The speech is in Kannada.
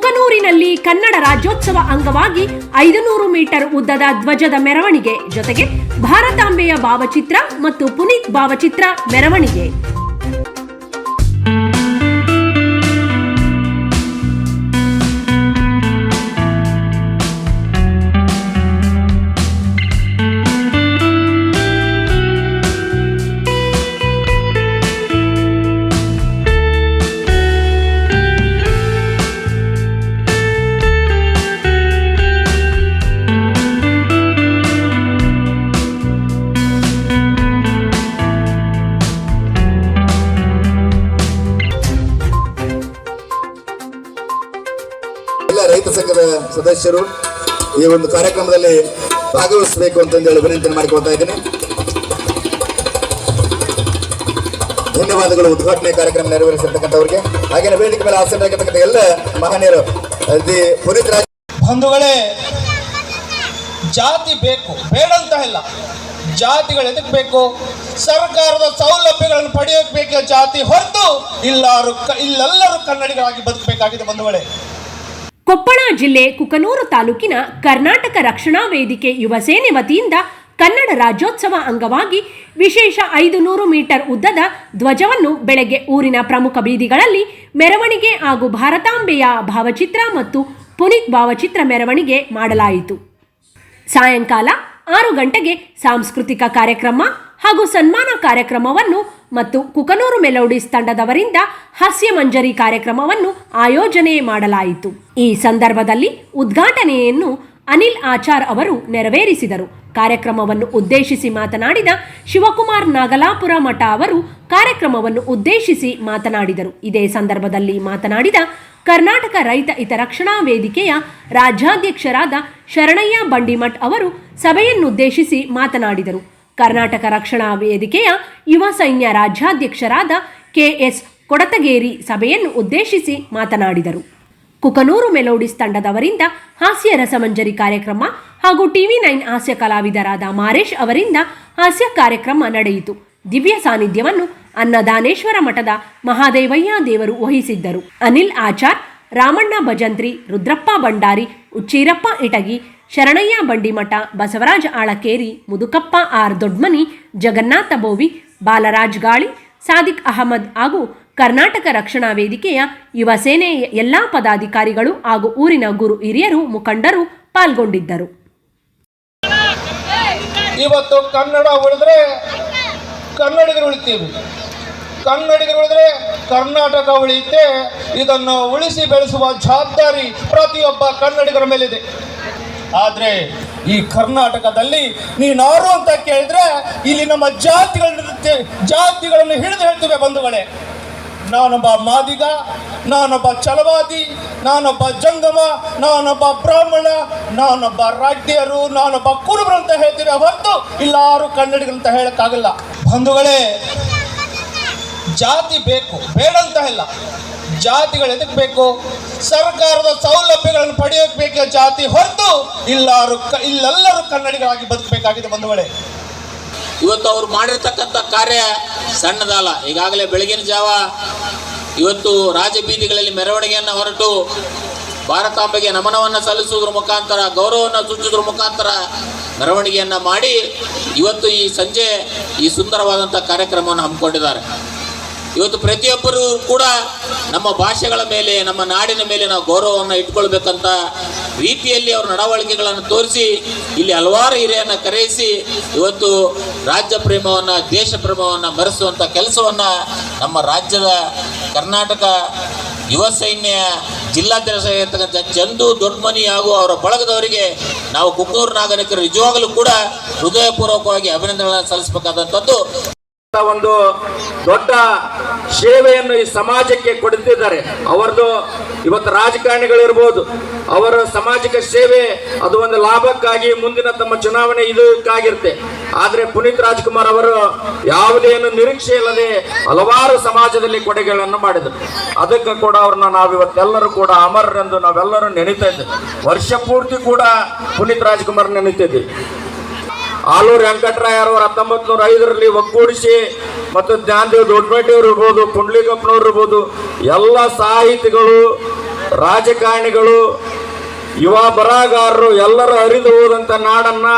ಕುಕನೂರಿನಲ್ಲಿ ಕನ್ನಡ ರಾಜ್ಯೋತ್ಸವ ಅಂಗವಾಗಿ ಐದುನೂರು ಮೀಟರ್ ಉದ್ದದ ಧ್ವಜದ ಮೆರವಣಿಗೆ. ಜೊತೆಗೆ ಭಾರತಾಂಬೆಯ ಭಾವಚಿತ್ರ ಮತ್ತು ಪುನೀತ್ ಭಾವಚಿತ್ರ ಮೆರವಣಿಗೆ. ಸದಸ್ಯರು ಈ ಒಂದು ಕಾರ್ಯಕ್ರಮದಲ್ಲಿ ಭಾಗವಹಿಸಬೇಕು ಅಂತಂದೇಳಿ ವಿನಂತಿ ಮಾಡಿಕೊಳ್ತಾ ಇದ್ದೀನಿ. ಧನ್ಯವಾದಗಳು. ಉದ್ಘಾಟನೆ ಕಾರ್ಯಕ್ರಮ ನೆರವೇರಿಸಿರ್ತಕ್ಕಂಥವ್ರಿಗೆ. ಹಾಗೆ ವೇದಿಕೆ ಮೇಲೆ ಆಸೀನರಾಗಿರ್ತಕ್ಕಂಥ ಎಲ್ಲ ಮಹನೀಯರು ಪುನೀತ್ ರಾಜ್ ಬಂಧುಗಳೇ, ಜಾತಿ ಬೇಕು. ಬೇಡ ಅಂತ ಇಲ್ಲ. ಜಾತಿಗಳು ಎದಕ್ಕೆ ಬೇಕು? ಸರ್ಕಾರದ ಸೌಲಭ್ಯಗಳನ್ನು ಪಡೆಯೋಕೆ ಬೇಕು ಜಾತಿ ಹೊರತು ಇಲ್ಲಾರು ಇಲ್ಲೆಲ್ಲರೂ ಕನ್ನಡಿಗರಾಗಿ ಬದುಕಬೇಕಾಗಿದೆ ಬಂಧುಗಳೇ. ಕೊಪ್ಪಳ ಜಿಲ್ಲೆ ಕುಕನೂರು ತಾಲೂಕಿನ ಕರ್ನಾಟಕ ರಕ್ಷಣಾ ವೇದಿಕೆ ಯುವ ಸೇನೆ ವತಿಯಿಂದ ಕನ್ನಡ ರಾಜ್ಯೋತ್ಸವ ಅಂಗವಾಗಿ ವಿಶೇಷ ಐದು ನೂರು ಮೀಟರ್ ಉದ್ದದ ಧ್ವಜವನ್ನು ಬೆಳಗ್ಗೆ ಊರಿನ ಪ್ರಮುಖ ಬೀದಿಗಳಲ್ಲಿ ಮೆರವಣಿಗೆ ಹಾಗೂ ಭಾರತಾಂಬೆಯ ಭಾವಚಿತ್ರ ಮತ್ತು ಪುನೀತ್ ಭಾವಚಿತ್ರ ಮೆರವಣಿಗೆ ಮಾಡಲಾಯಿತು. ಸಾಯಂಕಾಲ ಆರು ಗಂಟೆಗೆ ಸಾಂಸ್ಕೃತಿಕ ಕಾರ್ಯಕ್ರಮ ಹಾಗೂ ಸನ್ಮಾನ ಕಾರ್ಯಕ್ರಮವನ್ನು ಮತ್ತು ಕುಕನೂರು ಮೆಲೋಡಿಸ್ ತಂಡದವರಿಂದ ಹಾಸ್ಯ ಮಂಜರಿ ಕಾರ್ಯಕ್ರಮವನ್ನು ಆಯೋಜನೆ ಮಾಡಲಾಯಿತು. ಈ ಸಂದರ್ಭದಲ್ಲಿ ಉದ್ಘಾಟನೆಯನ್ನು ಅನಿಲ್ ಆಚಾರ್ ಅವರು ನೆರವೇರಿಸಿದರು. ಕಾರ್ಯಕ್ರಮವನ್ನು ಉದ್ದೇಶಿಸಿ ಮಾತನಾಡಿದ ಶಿವಕುಮಾರ್ ನಾಗಲಾಪುರ ಮಠ ಅವರು ಕಾರ್ಯಕ್ರಮವನ್ನು ಉದ್ದೇಶಿಸಿ ಮಾತನಾಡಿದರು. ಇದೇ ಸಂದರ್ಭದಲ್ಲಿ ಮಾತನಾಡಿದ ಕರ್ನಾಟಕ ರೈತ ಹಿತರಕ್ಷಣಾ ವೇದಿಕೆಯ ರಾಜ್ಯಾಧ್ಯಕ್ಷರಾದ ಶರಣಯ್ಯ ಬಂಡಿಮಠ್ ಅವರು ಸಭೆಯನ್ನುದ್ದೇಶಿಸಿ ಮಾತನಾಡಿದರು. ಕರ್ನಾಟಕ ರಕ್ಷಣಾ ವೇದಿಕೆಯ ಯುವ ಸೈನ್ಯ ರಾಜ್ಯಾಧ್ಯಕ್ಷರಾದ ಕೆಎಸ್ ಕೊಡತಗೇರಿ ಸಭೆಯನ್ನು ಉದ್ದೇಶಿಸಿ ಮಾತನಾಡಿದರು. ಕುಕನೂರು ಮೆಲೋಡಿಸ್ ತಂಡದವರಿಂದ ಹಾಸ್ಯ ರಸಮಂಜರಿ ಕಾರ್ಯಕ್ರಮ ಹಾಗೂ ಟಿವಿ ನೈನ್ ಹಾಸ್ಯ ಕಲಾವಿದರಾದ ಮಾರೇಶ್ ಅವರಿಂದ ಹಾಸ್ಯ ಕಾರ್ಯಕ್ರಮ ನಡೆಯಿತು. ದಿವ್ಯ ಸಾನ್ನಿಧ್ಯವನ್ನು ಅನ್ನದಾನೇಶ್ವರ ಮಠದ ಮಹಾದೇವಯ್ಯ ದೇವರು ವಹಿಸಿದ್ದರು. ಅನಿಲ್ ಆಚಾರ್, ರಾಮಣ್ಣ ಭಜಂತ್ರಿ, ರುದ್ರಪ್ಪ ಭಂಡಾರಿ, ಉಚ್ಚೀರಪ್ಪ ಇಟಗಿ ಶರಣಯ್ಯ ಬಂಡಿಮಠ, ಬಸವರಾಜ ಆಳಕೇರಿ, ಮುದುಕಪ್ಪ ಆರ್ ದೊಡ್ಮನಿ, ಜಗನ್ನಾಥ ಬೋವಿ, ಬಾಲರಾಜ್ ಗಾಳಿ, ಸಾದಿಕ್ ಅಹಮದ್ ಹಾಗೂ ಕರ್ನಾಟಕ ರಕ್ಷಣಾ ವೇದಿಕೆಯ ಯುವ ಸೇನೆಯ ಎಲ್ಲ ಪದಾಧಿಕಾರಿಗಳು ಹಾಗೂ ಊರಿನ ಗುರು ಹಿರಿಯರು ಮುಖಂಡರು ಪಾಲ್ಗೊಂಡಿದ್ದರು. ಇವತ್ತು ಕನ್ನಡ ಉಳಿದ್ರೆ ಕನ್ನಡಿಗರು ಉಳಿತೀವಿ. ಕನ್ನಡಿಗರು ಉಳಿದ್ರೆ ಕರ್ನಾಟಕ ಉಳಿಯುತ್ತೆ. ಇದನ್ನು ಉಳಿಸಿ ಬೆಳೆಸುವ ಜವಾಬ್ದಾರಿ ಪ್ರತಿಯೊಬ್ಬ ಕನ್ನಡಿಗರ ಮೇಲಿದೆ. ಆದರೆ ಈ ಕರ್ನಾಟಕದಲ್ಲಿ ನೀನಾರು ಅಂತ ಕೇಳಿದ್ರೆ ಇಲ್ಲಿ ನಮ್ಮ ಜಾತಿಗಳ ಜಾತಿಗಳನ್ನು ಹಿಡಿದು ಹೇಳ್ತೇವೆ ಬಂಧುಗಳೇ. ನಾನೊಬ್ಬ ಮಾದಿಗ, ನಾನೊಬ್ಬ ಛಲವಾದಿ ನಾನೊಬ್ಬ ಜಂಗಮ, ನಾನೊಬ್ಬ ಬ್ರಾಹ್ಮಣ, ನಾನೊಬ್ಬ ರಾಜ್ಯರು ನಾನೊಬ್ಬ ಕುರುಬರು ಅಂತ ಹೇಳ್ತೀವಿ. ಹೊರತು ಇಲ್ಲಾರು ಅಂತ ಹೇಳಕ್ಕಾಗಲ್ಲ. ಬಂಧುಗಳೇ, ಜಾತಿ ಬೇಕು ಬೇಡಂತ ಇಲ್ಲ. ಜಾತಿಗಳು ಎದಕ್ಕೆ ಬೇಕು? ಸರ್ಕಾರದ ಸೌಲಭ್ಯಗಳನ್ನು ಪಡೆಯೋಕೆ ಬೇಕು ಜಾತಿ ಹೊರತು ಇಲ್ಲಾರು ಇಲ್ಲೆಲ್ಲರೂ ಕನ್ನಡಿಗರಾಗಿ ಬದುಕಬೇಕಾಗಿದೆ ಬಂಧುಗಳೇ. ಇವತ್ತು ಅವ್ರು ಮಾಡಿರ್ತಕ್ಕಂಥ ಕಾರ್ಯ ಸಣ್ಣದಲ್ಲ. ಈಗಾಗಲೇ ಬೆಳಗಿನ ಜಾವ ಇವತ್ತು ರಾಜಬೀದಿಗಳಲ್ಲಿ ಮೆರವಣಿಗೆಯನ್ನು ಹೊರಟು ಭಾರತಾಂಬೆಗೆ ನಮನವನ್ನು ಸಲ್ಲಿಸುವುದರ ಮುಖಾಂತರ, ಗೌರವವನ್ನು ಸೂಚಿಸುವುದರ ಮುಖಾಂತರ ಮೆರವಣಿಗೆಯನ್ನು ಮಾಡಿ ಇವತ್ತು ಈ ಸಂಜೆ ಈ ಸುಂದರವಾದಂಥ ಕಾರ್ಯಕ್ರಮವನ್ನು ಹಮ್ಮಿಕೊಂಡಿದ್ದಾರೆ. ಇವತ್ತು ಪ್ರತಿಯೊಬ್ಬರು ಕೂಡ ನಮ್ಮ ಭಾಷೆಗಳ ಮೇಲೆ, ನಮ್ಮ ನಾಡಿನ ಮೇಲೆ ನಾವು ಗೌರವವನ್ನು ಇಟ್ಕೊಳ್ಬೇಕಂತ ರೀತಿಯಲ್ಲಿ ಅವರ ನಡವಳಿಕೆಗಳನ್ನು ತೋರಿಸಿ, ಇಲ್ಲಿ ಹಲವಾರು ಹಿರಿಯನ್ನು ಕರೆಯಿಸಿ ಇವತ್ತು ರಾಜ್ಯ ಪ್ರೇಮವನ್ನು, ದೇಶ ಪ್ರೇಮವನ್ನು ಮರೆಸುವಂಥ ಕೆಲಸವನ್ನು ನಮ್ಮ ರಾಜ್ಯದ ಕರ್ನಾಟಕ ಯುವ ಸೈನ್ಯ ಜಿಲ್ಲಾಧ್ಯಕ್ಷ ಚಂದು ದೊಡ್ಡಮನಿ ಹಾಗೂ ಅವರ ಬಳಗದವರಿಗೆ ನಾವು ಕುಕ್ಕೂರು ನಾಗರಿಕರು ನಿಜವಾಗಲೂ ಕೂಡ ಹೃದಯಪೂರ್ವಕವಾಗಿ ಅಭಿನಂದನೆಗಳನ್ನು ಸಲ್ಲಿಸಬೇಕಾದಂಥದ್ದು. ಒಂದು ದೊಡ್ಡ ಸೇವೆಯನ್ನು ಈ ಸಮಾಜಕ್ಕೆ ಕೊಡುತ್ತಿದ್ದಾರೆ. ಅವರದು ಇವತ್ತು ರಾಜಕಾರಣಿಗಳಿರ್ಬೋದು ಅವರ ಸಾಮಾಜಿಕ ಸೇವೆ ಅದು ಒಂದು ಲಾಭಕ್ಕಾಗಿ ಮುಂದಿನ ತಮ್ಮ ಚುನಾವಣೆ ಇದಕ್ಕಾಗಿರುತ್ತೆ ಆದರೆ ಪುನೀತ್ ರಾಜ್ಕುಮಾರ್ ಅವರು ಯಾವುದೇನು ನಿರೀಕ್ಷೆ ಇಲ್ಲದೆ ಹಲವಾರು ಸಮಾಜದಲ್ಲಿ ಕೊಡುಗೆಗಳನ್ನು ಮಾಡಿದರು. ಅದಕ್ಕೆ ಕೂಡ ಅವ್ರನ್ನ ನಾವಿವತ್ತೆಲ್ಲರೂ ಕೂಡ ಅಮರರೆಂದು ನಾವೆಲ್ಲರೂ ನೆನೀತಾ ಇದ್ದೇವೆ. ವರ್ಷ ಪೂರ್ತಿ ಕೂಡ ಪುನೀತ್ ರಾಜ್ಕುಮಾರ್ ನೆನೀತಿದ್ದೀವಿ ಆಲೂರು ವೆಂಕಟರಾಯರವರು ಹತ್ತೊಂಬತ್ತು ನೂರ ಐದರಲ್ಲಿ ಒಗ್ಗೂಡಿಸಿ ಮತ್ತು ಜ್ಞಾನದೇವ್ ದೊಡ್ಡಪೇಟೆಯವ್ರು ಇರ್ಬೋದು ಪುಂಡ್ಲಿಕಪ್ಪನವ್ರು ಇರ್ಬೋದು, ಎಲ್ಲ ಸಾಹಿತಿಗಳು, ರಾಜಕಾರಣಿಗಳು, ಯುವ ಬರಹಗಾರರು ಎಲ್ಲರೂ ಹರಿದು ಹೋದಂಥ ನಾಡನ್ನು